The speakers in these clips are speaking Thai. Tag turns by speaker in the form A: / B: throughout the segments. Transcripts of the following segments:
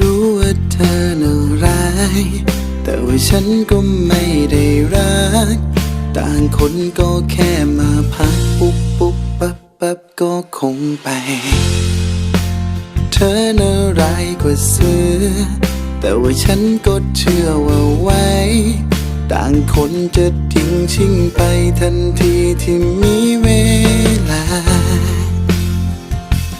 A: รู้ว่าเธอน่าร้าย แต่ว่าฉันก็ไม่ได้รัก ต่างคนก็แค่มาพักปุ๊บปุ๊บปั๊บปั๊บก็คงไป เธอน่าร้ายกว่าเสือ แต่ว่าฉันก็เชื่อว่าไว้ ต่างคนจะทิ้งชิงไปทันทีที่มี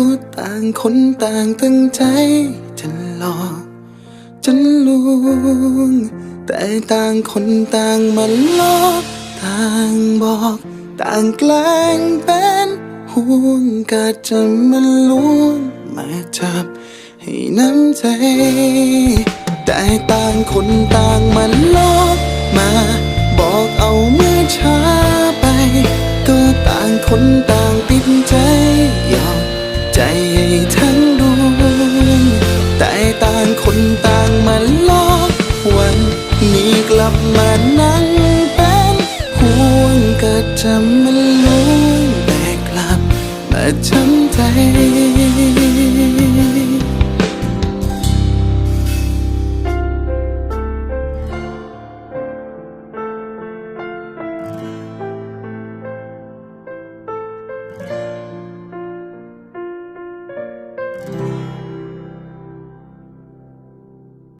A: ก็ต่างคนต่างตั้งใจจะหลอกจะลวง แต่ต่างคนต่างมาลอกต่างบอก ต่างแกล้งเป็นห่วงก็จะมาลวงมาจับให้น้ำใจ แต่ต่างคนต่างมาลอกมา บอกเอาเมื่อช้าไป ก็ต่างคนต่าง ก็จะมาลวนแต่กลับมาทำใจ